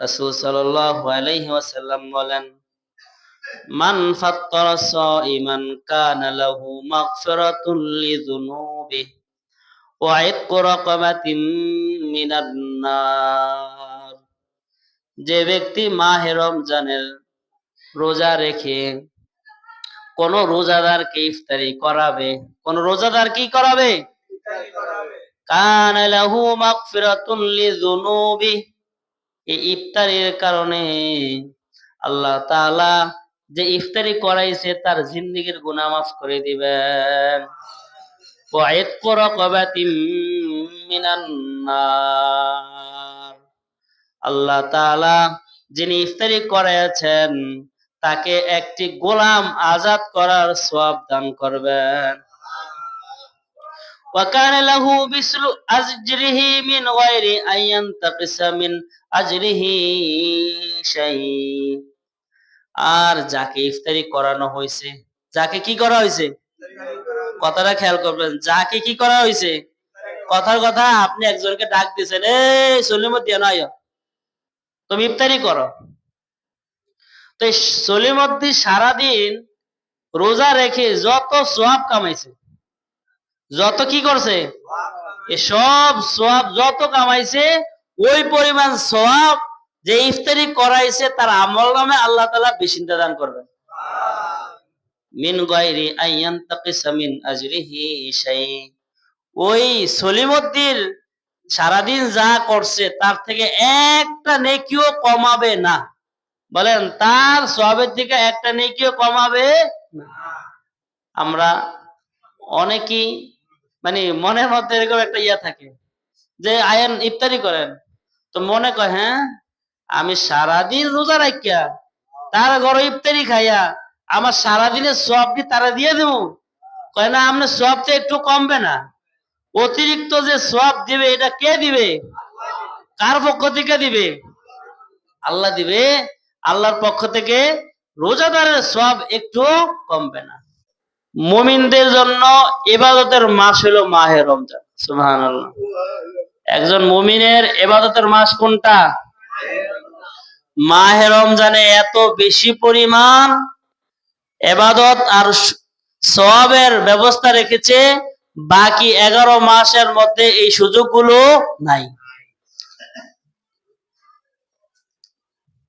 রাসূল সাল্লাল্লাহু আলাইহি ওয়াসাল্লাম বলেন মান ফাত্তারা সাইমান কানা লাহু মাগফিরাতুন লিযুনুবিহি ওয়া ইতকু রাকাবাতিন মিনান নার। যে ব্যক্তি মাহে রমজানের রোজা রেখে কোন রোজাদারকে ইফতারি করাবে কোন রোজাদার কি করাবে? কানা লাহু মাগফিরাতুন লিযুনুবি এই ইফতারির কারণে আল্লাহ তাআলা যে ইফতারি করাইছে তার জিন্দেগীর গুনাহ মাফ করে দিবেন। আল্লাহ তাআলা যিনি ইফতারি করাইছেন তাকে একটি গোলাম আজাদ করার সওয়াব দান করবেন। وكان له مثل أجره من غير أن ينتقص من أجره شيء আর যাকে ইফতারি করানো হয়েছে যাকে কি করা হয়েছে কথাটা খেয়াল করবেন যাকে কি করা হয়েছে কথার কথা আপনি একজনকে ডাক দিয়েছেন এই সলিমুদ্দিন আয় তুমি ইফতারি করো তো এই সলিমুদ্দিন সারাদিন রোজা রেখে যত সোয়াব কামাইছে যত কি করছে? এ সব যত কামাইছে, ওই পরিমাণ সোয়াব যে ইফতারি করাইছে, তার আমল নামে আল্লাহ তালা বেশিন্দা দান করবেন। মিন আইয়ান আজরিহি ওই সারাদিন যা করছে, তার থেকে একটা নেকিও কমাবে না। বলেন, তার সবের দিকে একটা নেকিও কমাবে না। আমরা অনেকেই মানে মনের মধ্যে এরকম একটা ইয়া থাকে যে, আয়ান ইফতারি করেন। তো মনে কয় হ্যাঁ আমি সারাদিন রোজা রাখিয়া তার ঘরে ইফতারি খাইয়া, আমার সারাদিনের সব কি তারা দিয়ে দেব? কয়, না আপনার সবটা একটু কমবে না। অতিরিক্ত যে সব দিবে, এটা কে দিবে? কার পক্ষ থেকে দিবে? আল্লাহ দিবে, আল্লাহর পক্ষ থেকে রোজাদারের সব একটু কমবে না। মুমিনদের জন্য ইবাদতের মাস হলো মাহে রমজান, সুবহানাল্লাহ। একজন মুমিনের ইবাদতের মাস কোনটা? মাহে রমজানে এত বেশি পরিমাণ এবাদত আর সওয়াবের ব্যবস্থা রেখেছে, বাকি এগারো মাসের মধ্যে এই সুযোগগুলো নাই।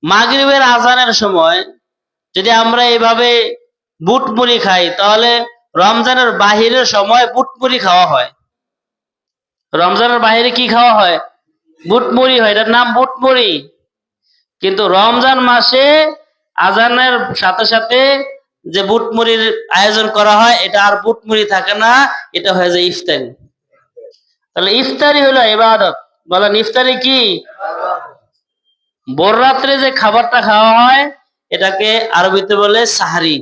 মাগরিবের আজানের সময় যদি আমরা এইভাবে বুট মুড়ি খাই, তাহলে রমজানের বাহিরের সময় বুট মুড়ি খাওয়া হয়। রমজানের বাহিরে কি খাওয়া হয়? বুট মুড়ি হয়, এটার নাম বুট মুড়ি কিন্তু রমজান মাসে আজানের সাথে সাথে যে বুট মুড়ির আয়োজন করা হয়, এটা আর বুট মুড়ি থাকে না, এটা হয়ে যায় ইফতারি। তাহলে ইফতারি হলো ইবাদত। বলেন, ইফতারি কি? ভোর রাত্রে যে খাবারটা খাওয়া হয়, এটাকে আরবিতে বলে সাহারি।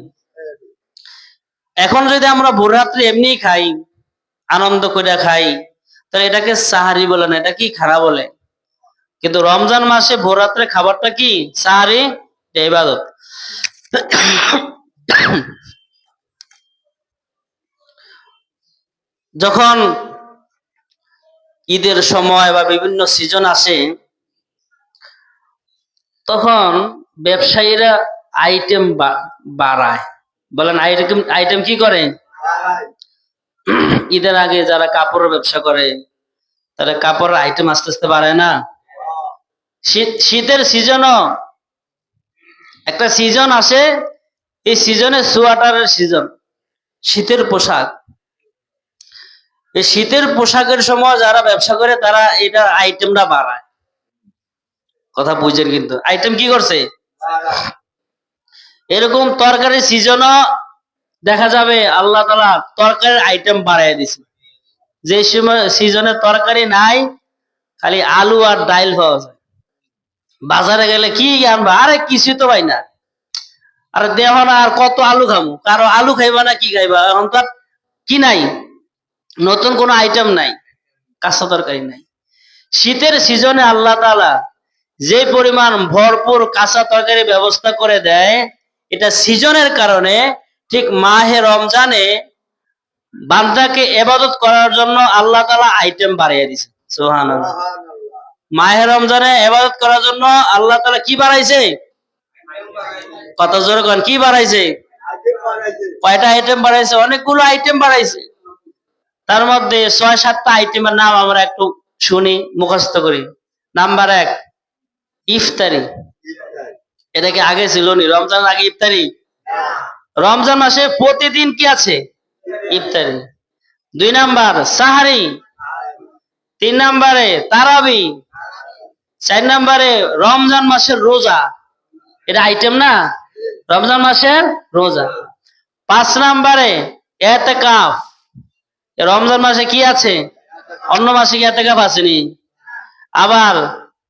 এখন যদি আমরা ভোর রাত্রে এমনি খাই, আনন্দ করে খাই, তাহলে এটাকে সাহারি বলে না এটা কি খারাপ বলে। কিন্তু রমজান মাসে ভোর রাত্রে খাবারটা কি? সাহারি ইবাদত। যখন ঈদের সময় বা বিভিন্ন সিজন আসে, তখন ব্যবসায়ীরা আইটেম বাড়ায়। বলেন আইটেম আইটেম কি করে? ঈদের আগে যারা কাপড়ের ব্যবসা করে, তারা কাপড়ের আইটেম আস্তে আস্তে বাড়ায় না? শীত, শীতের সিজনও একটা সিজন আসে, এই সিজনে সোয়াটারের সিজন শীতের পোশাক। এই শীতের পোশাকের সময় যারা ব্যবসা করে, তারা এটা আইটেমটা বাড়ায়। কথা বুঝছেন কিন্তু? আইটেম কি করছে? এরকম তরকারি সিজনও দেখা যাবে, আল্লাহ তালা তরকারির আইটেম বাড়াই দিছে। যে সময় সিজনে তরকারি নাই, খালি আলু আর ডাইল পাওয়া যায়। বাজারে গেলে কি আনবা আরে কিছু তো পাই না। আর দেহ না, আর কত আলু খামু? কারও আলু খাইবা না, কি খাইবা? এখন তো কি নাই? নতুন কোনো আইটেম নাই। কাঁচা তরকারি নাই। শীতের সিজনে আল্লাহ তালা যে পরিমাণ ভরপুর কাঁচা তরকারি ব্যবস্থা করে দেয় এটা সিজনের কারণে ঠিক মাহে রমজানে বান্দাকে এবাদত করার জন্য আল্লাহ তালা আইটেম বাড়িয়ে দিছে সোহান মাহে রমজানে এবাদত করার জন্য আল্লাহ তালা কি বাড়াইছে? কত জোরে কোন, কি বাড়াইছে? কয়টা আইটেম বাড়াইছে? অনেকগুলো আইটেম বাড়াইছে। তার মধ্যে ছয় সাতটা আইটেমের নাম আমরা একটু শুনি, মুখস্থ করি। নাম্বার এক, ইফতারি। এটা কি আগে ছিল নি? রমজান আগে ইফতারি? রমজান মাসে প্রতিদিন কি আছে? ইফতারি। দুই নাম্বার, সাহারি। তিন নাম্বারে, তারাবি। চার নাম্বারে, রমজান মাসের রোজা। এটা আইটেম না? রমজান মাসের রোজা। পাঁচ নাম্বারে, এতেকাফ। রমজান মাসে কি আছে? অন্য মাসে কি এতেকাফ আসেনি আবার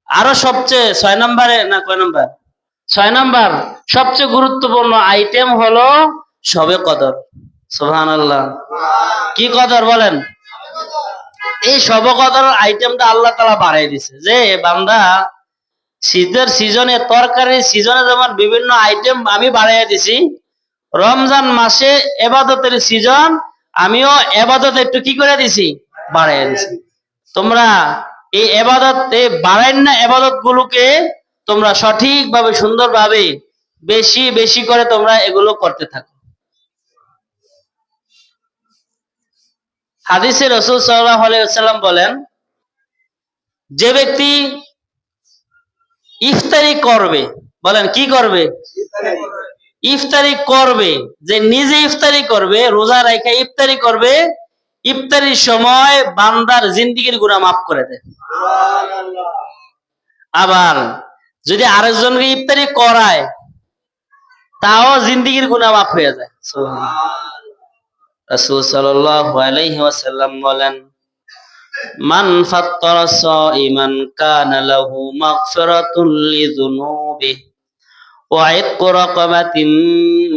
আরও সবচেয়ে, ছয় নম্বরে না কয় নম্বর? ছয় নাম্বার, সবচেয়ে গুরুত্বপূর্ণ আইটেম হলো সবে কদর। সোহান আল্লাহ কি কদর বলেন? এই সব কদর আইটেমটা আল্লাহ তালা বাড়াই দিছে। যে বান্দা শীতের সিজনে তরকারির সিজনে যেমন বিভিন্ন আইটেম আমি বাড়াই দিছি, রমজান মাসে এবাদতের সিজন আমিও এবাদত একটু কি করে দিছি? বাড়াই দিছি। তোমরা এই এবাদত বাড়াইন না এবাদত গুলোকে তোমরা সঠিকভাবে সুন্দরভাবে বেশি বেশি করে তোমরা এগুলো করতে থাকো। হাদিসে রসুল সাল্লাহ আলাইসাল্লাম বলেন যে ব্যক্তি ইফতারি করবে বলেন কি করবে? ইফতারি করবে যে নিজে ইফতারি করবে রোজা রেখে ইফতারি করবে ইফতারির সময় বান্দার জিন্দিগির গুণা মাফ করে দেয়। আবার যদি আরেকজনকে ইফতারি করায়, তাও জিন্দিগির গুণা মাফ হয়ে যায়। রাসূল সাল্লাল্লাহু আলাইহি ওয়াসাল্লাম বলেন, মান ফাত্তারা সাইমান কানা লাহু মাগফিরাতুন লিযুনুবি ওয়া ইতকু রাকাবাতিন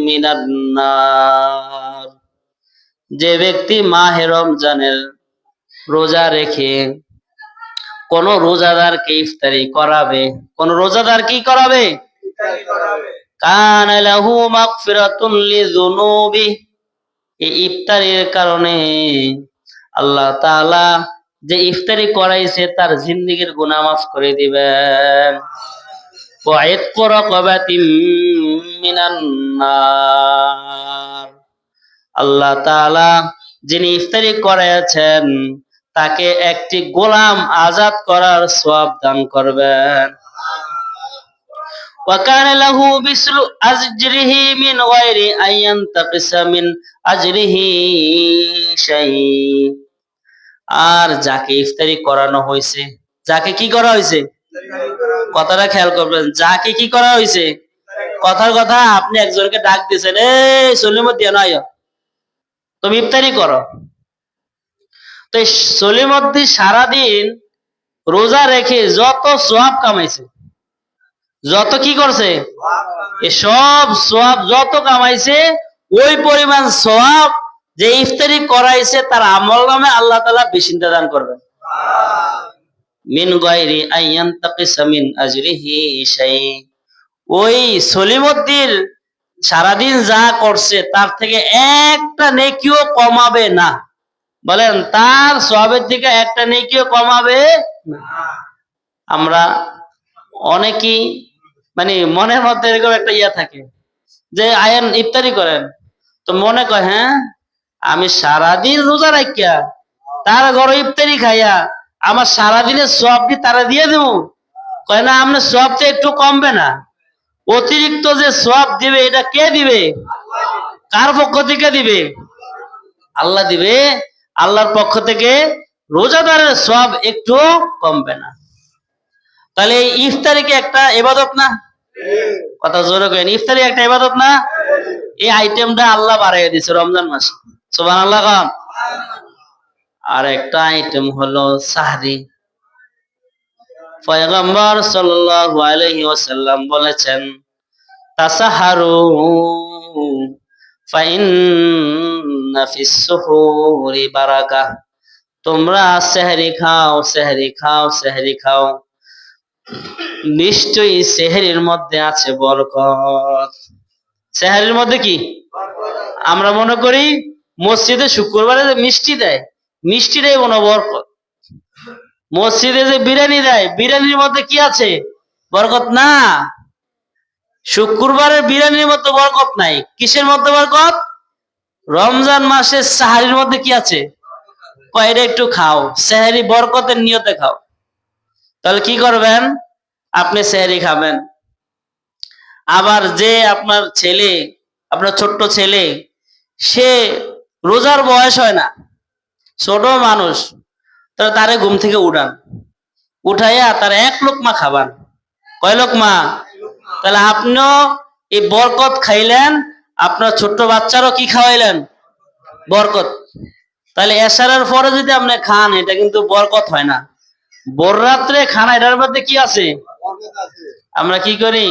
মিনান নার। যে ব্যক্তি মাহে রমজানের রোজা রেখে কোন রোজাদারকে ইফতারি করাবে? কোন রোজাদার কি করাবে? ইফতারির কারণে আল্লাহ তাআলা যে ইফতারি করাইছে তার জিন্দিগির গুনাহ মাফ করে দিবেন। আল্লাহ তাআলা যিনি ইফতারি করাইছেন তাকে একটি গোলাম আজাদ করার সওয়াব দান করবেন وكان له مثل أجره من غير أن ينتقص من أجره شيء আর যাকে ইফতারি করানো হয়েছে যাকে কি করা হয়েছে কথাটা খেয়াল করবেন যাকে কি করা হয়েছে কথার কথা আপনি একজনকে ডাক দিয়েছেন এই সলিমুদ্দিন আয় তুমি ইফতারি করো তো সলিমুদ্দিন সারাদিন রোজা রেখে যত সোয়াব কামাইছে, যত কি করছে? সব সোয়াব যত কামাইছে, ওই পরিমাণ সোয়াব যে ইফতারি করাইছে তার আমল নামে আল্লাহ তালা বেশিন্দা দান করবেন। মিন গায়রি আইয়ান তাকিসা মিন আজরিহি শাই ওই সলিমুদ্দিন সারাদিন যা করছে তার থেকে একটা নেকিও কমাবে না। বলেন তার সবের দিকে একটা নেকিও কমাবে? আমরা অনেকেই মানে মনের মধ্যে এরকম একটা ইয়া থাকে যে আয়ান ইফতারি করেন তো মনে কয় হ্যাঁ আমি সারাদিন রোজা রাখিয়া তার ঘরে ইফতারি খাইয়া আমার সারাদিনের সব কি তারা দিয়ে দেব? কয় না আপনার সবটা একটু কমবে না। অতিরিক্ত যে সব দিবে এটা কে দিবে? কার পক্ষ থেকে দিবে? আল্লাহ দিবে আল্লাহর পক্ষ থেকে রোজাদারের সব একটু কমবে না। তাহলে ইফতারি কি একটা এবাদত না? কথা জোরে কেন ইফতারি একটা এবাদত না? এই আইটেমটা আল্লাহ বাড়াই দিছে রমজান মাসে। সুবান আল্লাহ খান আর একটা আইটেম হলো সাহরি। পয়গম্বর সাল্লাল্লাহু আলাইহি ওয়াসাল্লাম বলেছেন, তাসাহারু তোমরা সেহরি খাও সেহরি খাও সেহরি খাও। নিশ্চয়ই সেহরির মধ্যে আছে বরকত। সেহরির মধ্যে কি? আমরা মনে করি মসজিদে শুক্রবারে যে মিষ্টি দেয় মিষ্টিটাই মনে বরকত। মসজিদে যে বিরিয়ানি দেয়, বিরিয়ানির মধ্যে কি আছে? বরকত না। শুক্রবারের বিরিয়ানির মধ্যে বরকত নাই। কিসের মধ্যে বরকত? রমজান মাসের সাহারির মধ্যে কি আছে? কয়টা একটু খাও। সেহারি বরকতের নিয়তে খাও। তাহলে কি করবেন? আপনি সেহারি খাবেন। আবার যে আপনার ছেলে, আপনার ছোট্ট ছেলে, সে রোজার বয়স হয় না। ছোট মানুষ তাহলে তারে ঘুম থেকে উঠান। উঠাইয়া তার এক লোকমা খাবান। কয়, লোকমা তাহলে আপনিও এই বরকত খাইলেন, আপনার ছোট্ট বাচ্চারও কি খাওয়াইলেন? বরকত। তাহলে এসারের পরে যদি আপনি খান, এটা কিন্তু বরকত হয় না। বর রাত্রে খানা, এটার মধ্যে কি আছে? আমরা কি করি?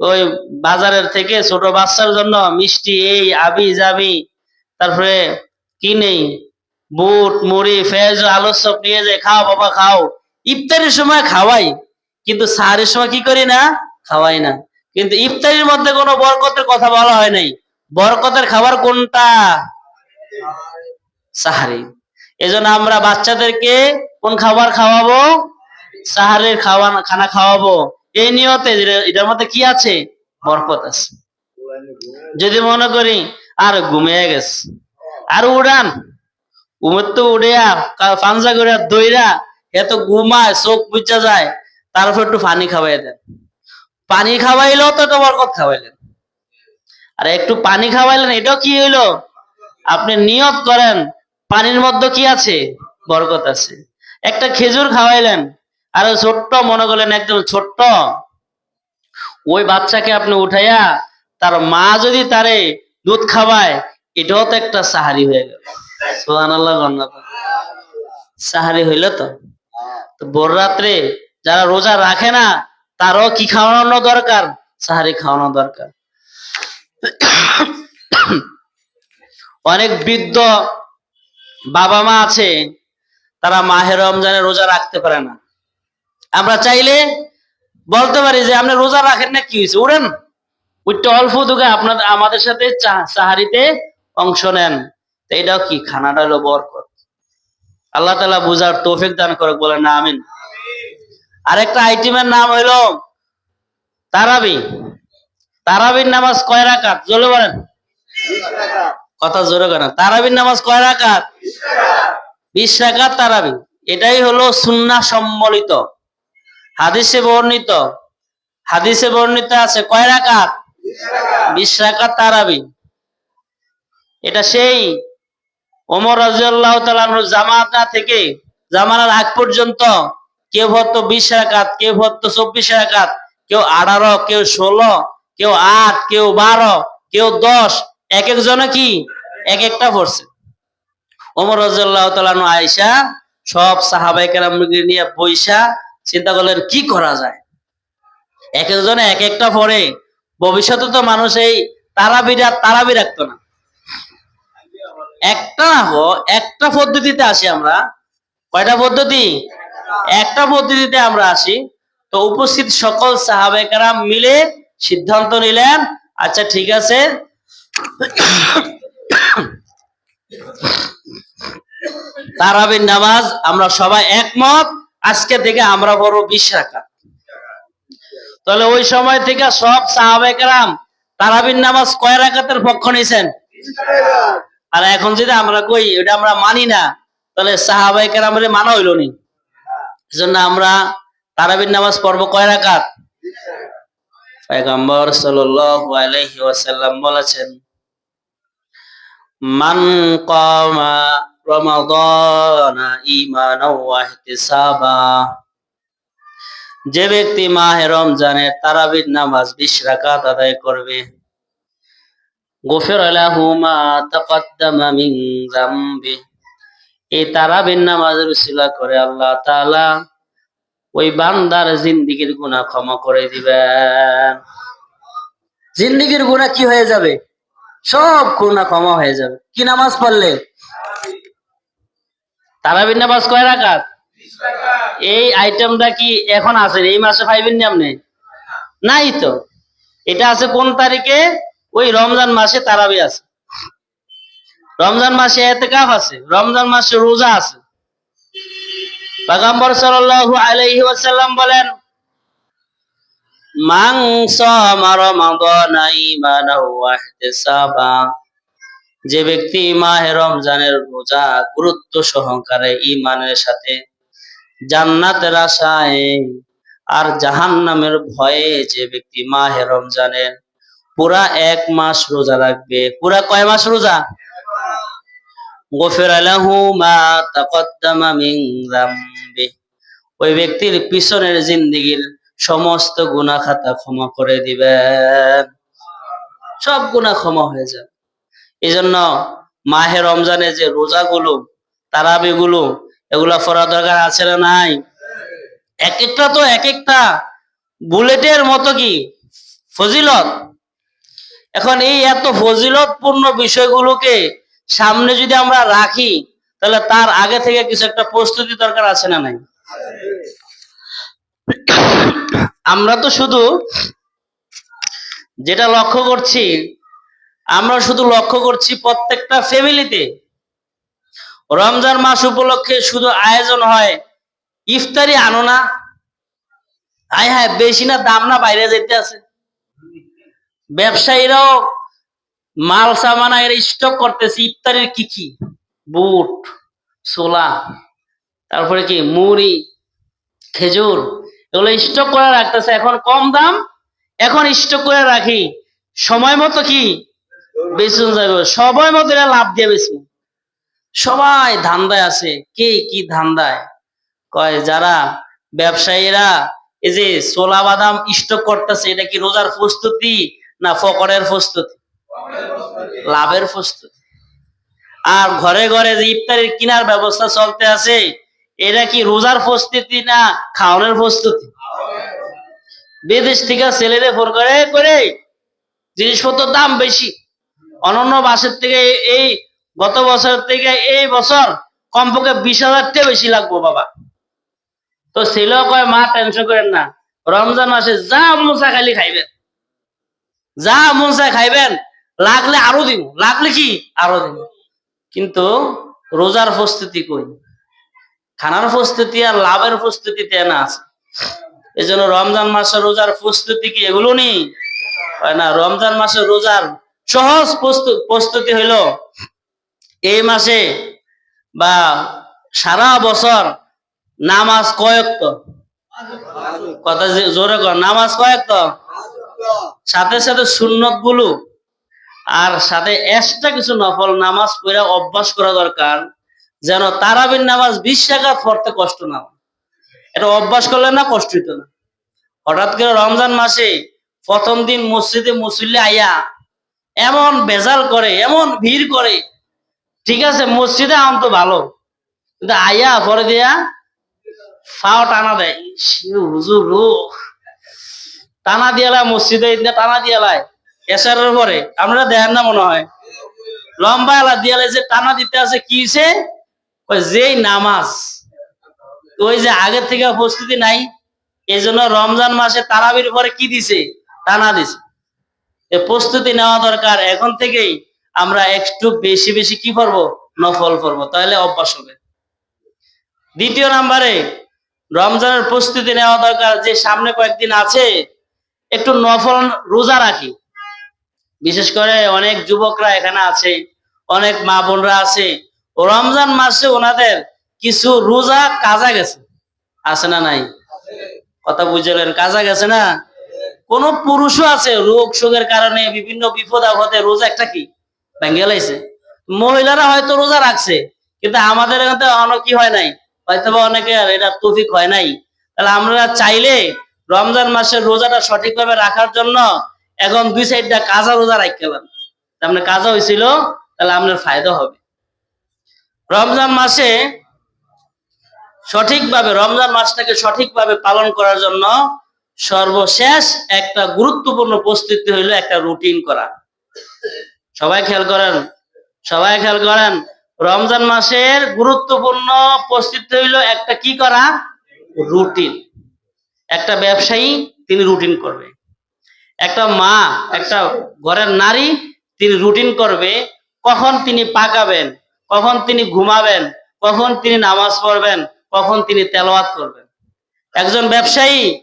ওই বাজারের থেকে ছোট বাচ্চার জন্য মিষ্টি, এই আবি যাবি তারপরে কি নেই? বুট, মুড়ি ফেজ আলু সব নিয়ে যায় খাও, বাবা, খাও। ইফতারির সময় খাওয়াই, কিন্তু সাহারির সময় কি করি না? খাওয়াই না। কিন্তু ইফতারির মধ্যে কোনো বরকতের কথা বলা হয় নাই। বরকতের খাবার কোনটা? সাহারি। এজন্য আমরা বাচ্চাদেরকে কোন খাবার খাওয়াবো? সাহারের খাওয়া, খানা খাওয়াবো। এই নিয়তে এটার মধ্যে কি আছে? বরকত আছে। যদি মনে করি, আর ঘুমিয়ে গেছে। আর উড়ান। ঘুমের তো উড়িয়া পাঞ্জা করে দইরা, এত ঘুমায়, চোখ বুঝা যায় তারপর একটু পানি খাওয়াই দেন। পানি খাওয়াইলো তো একটা বরকত খাওয়াইলেন। আর একটু পানি খাওয়াইলেন, এটাও কি হইল? আপনি নিয়ত করেন, পানির মধ্যে কি আছে? বরকত আছে। একটা খেজুর খাওয়াইলেন, আর ছোট্ট, মনে করলেন একদম ছোট্ট, ওই বাচ্চাকে আপনি উঠাইয়া তার মা যদি তারে দুধ খাওয়ায়, এটাও তো একটা সাহারি হয়ে গেল। সোহান আল্লাহ সাহারি হইল তো? ভোর রাত্রে যারা রোজা রাখে না তারও কি খাওয়ানো দরকার? সাহারি খাওয়ানো দরকার। অনেক বৃদ্ধ বাবা মা আছে, তারা মাহের রমজানে রোজা রাখতে পারে না। আমরা চাইলে বলতে পারি যে, আপনি রোজা রাখেন না, কি হয়েছে? উড়েন উঠতে অল্প দুগে আপনার, আমাদের সাথে সাহারিতে অংশ নেন। তো এটাও কি? খানাটা হলো বরকত। আল্লাহ তালা বুঝার তৌফিক দান করে বলে না আমিন। আরেকটা আইটেমের নাম হইল তারাবি। তারাবির নামাজ কয় রাকাত? জোরে বলেন। কথা জোরে করেন তারাবির নামাজ কয় রাকাত? বিশ রাকাত তারাবি। এটাই হলো সুন্না সম্বলিত। হাদিসে বর্ণিত। হাদিসে বর্ণিত আছে কয় রাকাত? বিশ রাকাত তারাবি। এটা সেই ওমর রাজিয়াল্লাহ তালানোর জামানা থেকে, জামানার আগ পর্যন্ত কেউ ভরতো বিশ রাকাত, কেউ ভরতো চব্বিশ রাকাত, কেউ আঠারো, কেউ ষোলো, কেউ আট, কেউ বারো, কেউ দশ, এক একজনে কি? এক একটা পড়ছে। ওমর তালানু আয়সা সব সাহাবাই কেরামকে নিয়ে বৈশা চিন্তা করলেন, কি করা যায়? এক একজনে এক একটা পড়ে। ভবিষ্যতে তো মানুষ এই তারাবিরা তারাবি রাখতো না। একটা না একটা পদ্ধতিতে আসি আমরা। কয়টা পদ্ধতি? একটা পদ্ধতিতে আমরা আসি। তো উপস্থিত সকল সাহাবেকারা মিলে সিদ্ধান্ত নিলেন আচ্ছা ঠিক আছে। তারাবির নামাজ আমরা সবাই একমত, আজকে থেকে আমরা বড় বিশ রাখা তাহলে ওই সময় থেকে সব সাহাবেকরাম তারাবির নামাজ কয় রাকাতের পক্ষ নিয়েছেন আর এখন যদি আমরা কই ওটা আমরা মানি না, তাহলে সাহাবাইকার আমাদের মানা হইল নি। এজন্য আমরা তারাবির নামাজ পড়ব কয় রাকাত? পয়গম্বর সাল্লাল্লাহু আলাইহি ওয়াসাল্লাম বলেছেন, মান কামা রমাদানা ঈমানাও ওয়া ইহতিসাবা যে ব্যক্তি মাহে রমজানের তারাবির নামাজ 20 রাকাত আদায় করবে, গোফের আলাহুমা তাকাদ্দামা মিন যামবি এই তারাবির নামাজের উসিলা করে আল্লাহ তাআলা। ওই বান্দার জিন্দিগির গুনাহ ক্ষমা করে দিবেন। জিন্দিগির গুনাহ কি হয়ে যাবে? সব গুনাহ ক্ষমা হয়ে যাবে। কি নামাজ পড়লে? তারাবির নামাজ কয় রাকাত? এই আইটেমটা কি এখন আছে? এই মাসে পাইবেন নি আপনি? নাই তো। এটা আছে কোন তারিখে? ওই রমজান মাসে তারাবি আছে। রমজান মাসে এতেকাফ আছে, রমজান মাসে রোজা আছে। পয়গম্বর সাল্লাল্লাহু আলাইহি ওয়াসাল্লাম বলেন, মান সামা রমাদানা ঈমানাও ওয়া যে ব্যক্তি মাহে রমজানের রোজা গুরুত্ব সহকারে ঈমানের সাথে জান্নাতের আশায় আর জাহান্নামের ভয়ে যে ব্যক্তি মাহে রমজানের পুরা এক মাস রোজা রাখবে, পুরা কয় মাস রোজা? গফির লাহু মা তাকদ্দামা মিন যামবি ওই ব্যক্তির পিছনের জিন্দেগির সমস্ত গুনাহ খাতা ক্ষমা করে দিবেন। সব গুনাহ ক্ষমা হয়ে যাবে। এই জন্য মাহে রমজানে যে রোজাগুলো, তারাবিগুলো, এগুলা পড়া দরকার আছে না নাই? এক একটা তো এক একটা বুলেটের মতো কি ফজিলত? এখন এই এত ফজিলতপূর্ণ বিষয়গুলোকে সামনে যদি আমরা রাখি, তাহলে তার আগে থেকে কিছু একটা প্রস্তুতি দরকার আছে না নাই? আমরা তো শুধু যেটা লক্ষ্য করছি, আমরা শুধু লক্ষ্য করছি প্রত্যেকটা ফ্যামিলিতে রমজান মাস উপলক্ষে শুধু আয়োজন হয়, ইফতারি আনো না। হায় হায়, বেশি না, দাম না বাইরে যেতে আছে। ব্যবসায়ীরাও মাল সামানা এর স্টক করতেছে, ইফতারির কি কি? বুট, ছোলা, তারপরে কি? মুড়ি, খেজুর, এগুলো স্টক করে রাখতেছে। এখন কম দাম, এখন স্টক করে রাখি। সময় মতো কি? বেচুন যাবে সময় মতো এরা লাভ দিয়ে বেচুন। সবাই ধান্দায় আছে। কে কি ধান্দায়? কয়, যারা ব্যবসায়ীরা এই যে ছোলা বাদাম স্টক করতেছে, এটা কি রোজার প্রস্তুতি না ফকরের প্রস্তুতি? লাভের প্রস্তুতি। আর ঘরে ঘরে যে ইফতারির কেনার ব্যবস্থা চলতে আছে, এটা কি রোজার প্রস্তুতি না খাওয়ানোর প্রস্তুতি? বিদেশ থেকে ছেলেরে ফোন করে করে জিনিসপত্রের দাম বেশি। অনন্য বাসের থেকে এই- গত বছর থেকে এই বছর কমপক্ষে বিশ হাজার টাকা বেশি লাগবো বাবা। তো ছেলেও কয়, মা টেনশন করেন না। রমজান মাসে যা মনসা খালি খাইবেন। যা মনসা খাইবেন লাগলে আরও দিব লাগলে কি? আরও দিব কিন্তু রোজার প্রস্তুতি কই? খানার প্রস্তুতি আর লাভের প্রস্তুতি তেনা আছে। এই জন্য রমজান মাসে রোজার প্রস্তুতি কি এগুলো নেই? হয় না, রমজান মাসে রোজার সহজ প্রস্তু- প্রস্তুতি হইল এই মাসে বা সারা বছর নামাজ কয়েকত? কথা জোরে কর নামাজ কয়েকত? সাথে সাথে সুন্নতগুলো আর সাথে এক্সট্রা কিছু নফল নামাজ পড়ে অভ্যাস করা দরকার, যেন তারাবির নামাজ বিশ টাকা পড়তে কষ্ট না এটা অভ্যাস করলে না কষ্ট হইতো না। হঠাৎ করে রমজান মাসে প্রথম দিন মসজিদে মুসল্লি আইয়া এমন বেজাল করে, এমন ভিড় করে, ঠিক আছে, মসজিদে আম তো ভালো, কিন্তু আইয়া পরে দিয়া ফাও টানা দেয়। হুজুর টানা দিয়ালায় মসজিদে, টানা দিয়ালায় এসারের পরে আমরা দেখেন না মনে হয়। লম্বা এলা দিয়ালে যে টানা দিতে আছে, কি? ওই যেই নামাজ। ওই যে আগের থেকে প্রস্তুতি নাই। এই জন্য রমজান মাসে তারাবির পরে কি দিছে? টানা দিছে। প্রস্তুতি নেওয়া দরকার। এখন থেকেই আমরা একটু বেশি বেশি কি করব? নফল করব। তাহলে অভ্যাস হবে। দ্বিতীয় নাম্বারে, রমজানের প্রস্তুতি নেওয়া দরকার। যে সামনে কয়েকদিন আছে, একটু নফল রোজা রাখি। বিশেষ করে অনেক যুবকরা এখানে আছে, অনেক মা বোনরা আছে। রমজান মাসে ওনাদের কিছু রোজা কাজা গেছে। আছে না নাই? কথা বুঝলেন, কাজা গেছে না? কোন পুরুষও আছে, রোগ শোকের কারণে বিভিন্ন বিপদ আপদে রোজা একটা কি? ভেঙে লাইছে। মহিলারা হয়তো রোজা রাখছে, কিন্তু আমাদের এখানে অনেক কি হয় নাই? হয়তো বা অনেকে এটা তৌফিক হয় নাই। তাহলে আমরা চাইলে রমজান মাসের রোজাটা সঠিকভাবে রাখার জন্য এখন দুই সাইডটা কাজা রোজা রাখলাম আপনার কাজা হয়েছিল তাহলে আপনার ফায়দা হবে। রমজান মাসে সঠিকভাবে, রমজান মাসটাকে সঠিকভাবে পালন করার জন্য সর্বশেষ একটা গুরুত্বপূর্ণ প্রস্তুতি হইল একটা রুটিন করা। সবাই খেয়াল করেন, সবাই খেয়াল করেন, রমজান মাসের গুরুত্বপূর্ণ প্রস্তুতি হইল একটা কি করা? রুটিন। একটা ব্যবসায়ী, তিনি রুটিন করবে। একটা মা, একটা ঘরের নারী, তিনি রুটিন করবে। কখন তিনি পাকাবেন? কখন তিনি ঘুমাবেন? কখন তিনি নামাজ পড়বেন? কখন তিনি তেলাওয়াত করবেন? একজন ব্যবসায়ী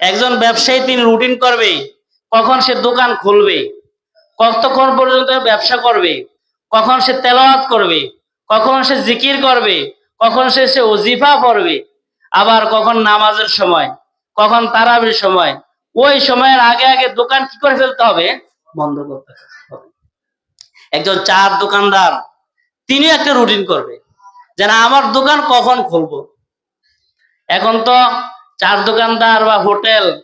একজন ব্যবসায়ী তিনি রুটিন করবে। কখন সে দোকান খুলবে? কতক্ষণ পর্যন্ত ব্যবসা করবে? কখন সে তেলাওয়াত করবে? কখন সে জিকির করবে? কখন সে সে ওজিফা পড়বে? আবার কখন নামাজের সময়? কখন তারাবির সময়? ওই সময়ের আগে আগে দোকান কি করে ফেলতে হবে? বন্ধ করতে হবে। একজন চার দোকানদার তিনি একটা রুটিন করবে যে না, আমার দোকান কখন খুলবো? এখন তো চার দোকানদার বা হোটেল,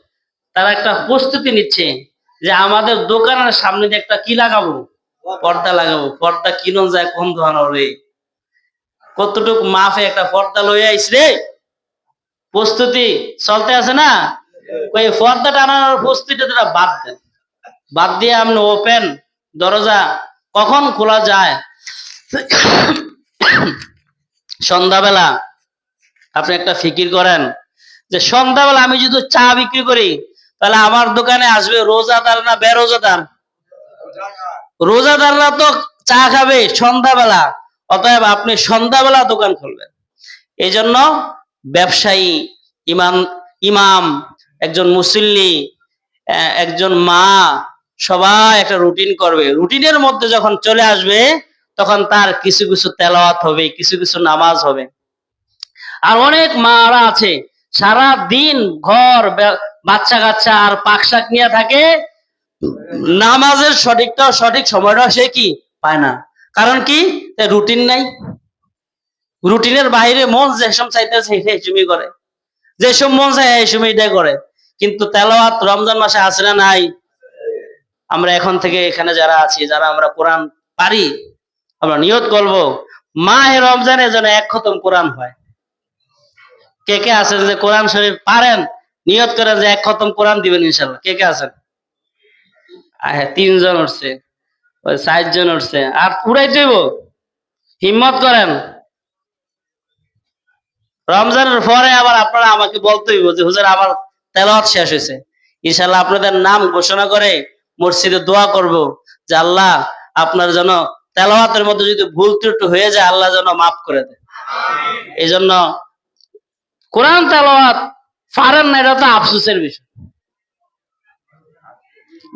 তারা একটা প্রস্তুতি নিচ্ছে যে আমাদের দোকানের সামনে দিয়ে একটা কি লাগাবো? পর্দা লাগাবো। পর্দা কিনো যায়, কোন ধরনের রে কতটুক মাফে একটা পর্দা লই আইস রে? প্রস্তুতি চলতে আছে না? ওই পর্দা টানানোর প্রস্তুতিটা তারা বাদ দেন বাদ দিয়ে আপনি ওপেন দরজা কখন খোলা যায়? সন্ধ্যাবেলা আপনি একটা ফিকির করেন যে, সন্ধ্যাবেলা আমি যদি চা বিক্রি করি, তাহলে আমার দোকানে আসবে রোজাদার না বেরোজাদার? রোজাদাররা তো চা খাবে সন্ধ্যাবেলা, অতএব আপনি সন্ধ্যাবেলা দোকান খুলবেন। এই জন্য ব্যবসায়ী ইমাম ইমাম একজন মুসল্লি একজন মা, সবাই একটা রুটিন করবে। রুটিনের মধ্যে যখন চলে আসবে, তখন তার কিছু কিছু তেলাওয়াত হবে, কিছু কিছু নামাজ হবে। আর অনেক মারা আছে সারা দিন ঘর বাচ্চা কাচ্চা আর পাক শাক নিয়ে থাকে। নামাজের সঠিকটা, সঠিক সময়টা সে কি? পায় না। কারণ কি? রুটিন নাই। রুটিনের বাইরে মন যেসব চাইতেছে সময় করে। যেসব মন চাই এই করে। কিন্তু তেলাওয়াত রমজান মাসে আছে না নাই? আমরা এখন থেকে এখানে যারা আছি, যারা আমরা কোরআন পারি, আমরা নিয়ত করব, মাহে রমজানে যেন এক খতম কোরআন হয়। কে কে আছেন যে কোরআন শরীফ পারেন, নিয়ত করে যে এক খতম কোরআন দিবেন ইনশাল্লাহ কে কে আছেন? হ্যাঁ তিনজন উঠছে, ওই জন উঠছে, আর উড়াই দেব। হিম্মত করেন। রমজানের পরে আবার আপনারা আমাকে বলতে হইব যে, হুজুর, আমার তেলাওয়াত শেষ হয়েছে। ইনশাল্লাহ আপনাদের নাম ঘোষণা করে মসজিদে দোয়া করব যে আল্লাহ আপনার যেন তেলাওয়াতের মধ্যে যদি ভুল ত্রুটি হয়ে যায়, আল্লাহ যেন মাফ করে দেয়। এই জন্য কোরআন তেলাওয়াত পারেন না, এটা তো আফসোসের বিষয়।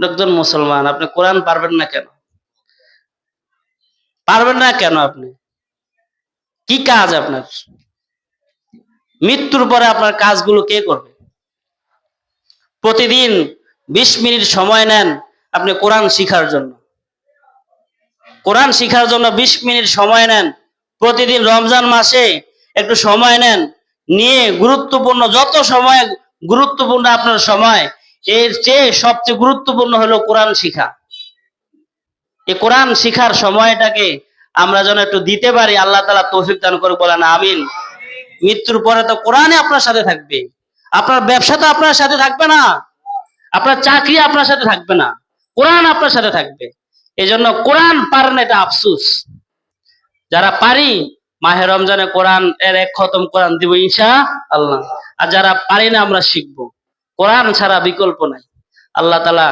একজন মুসলমান, আপনি কোরআন পারবেন না কেন? পারবেন না কেন আপনি? কি কাজ আপনার? মৃত্যুর পরে আপনার কাজগুলো কে করবে? প্রতিদিন বিশ মিনিট সময় নেন আপনি কোরআন শিখার জন্য। কোরআন শিখার জন্য বিশ মিনিট সময় নেন, প্রতিদিন রমজান মাসে একটু সময় নেন, নিয়ে গুরুত্বপূর্ণ যত সময় গুরুত্বপূর্ণ আপনার সময়, এর চেয়ে সবচেয়ে গুরুত্বপূর্ণ হলো কোরআন শিখা। এই কোরআন শিখার সময়টাকে আমরা যেন একটু দিতে পারি, আল্লাহ তালা তৌফিক দান করে বলেন আমিন। মৃত্যুর পরে তো কোরআনে আপনার সাথে থাকবে। আপনার ব্যবসা তো আপনার সাথে থাকবে না। আপনার চাকরি আপনার সাথে থাকবে না। কোরআন আপনার সাথে থাকবে। এই জন্য কোরআন না, এটা আফসুস। যারা পারি, মাহে রমজানে কোরআন এর এক খতম কোরআন দিব ইনশা আল্লাহ আর যারা পারি না, আমরা শিখব। কোরআন ছাড়া বিকল্প নাই। আল্লাহ তালা